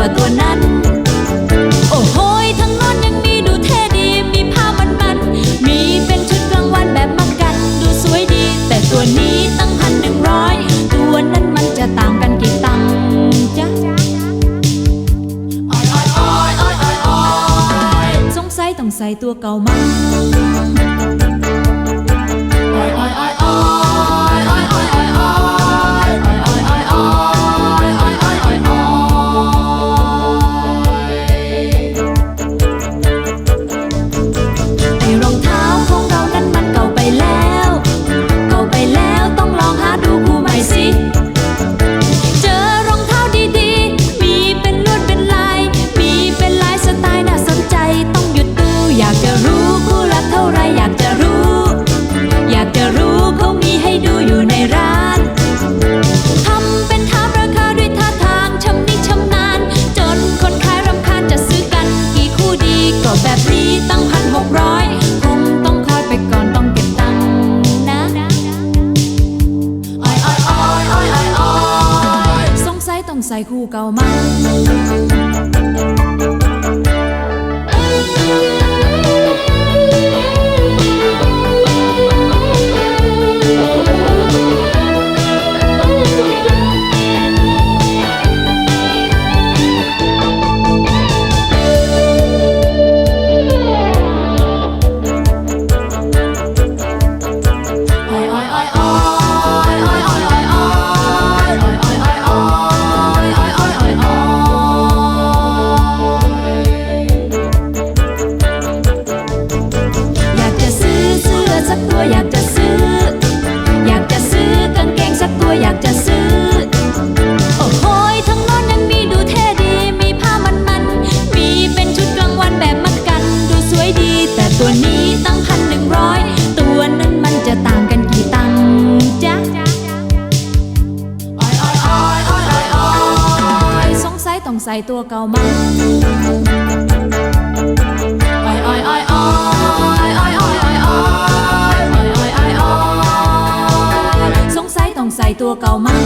ว่าตัวนั้น โอ้โหทั้งนอนยังมีดูเท่ดี มีผ้ามันมัน มีเป็นชุดกลางวันแบบมักกันดูสวยดี แต่ตัวนี้ตั้งพันหนึ่งร้อยตัวนั้นมันจะต่างกันกี่ตังจ๊ะออยอ้อยอ้อยอ้อยออยสงสัยต้องใส่ตัวเก่ามั้งออยอ้อยออยออย ตั้งพันหกร้อยคงต้องคอยไปก่อนต้องเก็บตังนะอ้อยอ้อยอ้อยอ้อยอ้อยอ้อยสงต้องใส่คู่เก่ามาน ใส่ตัวเก่ามางสัยต้องใส่ตัวเก่ามา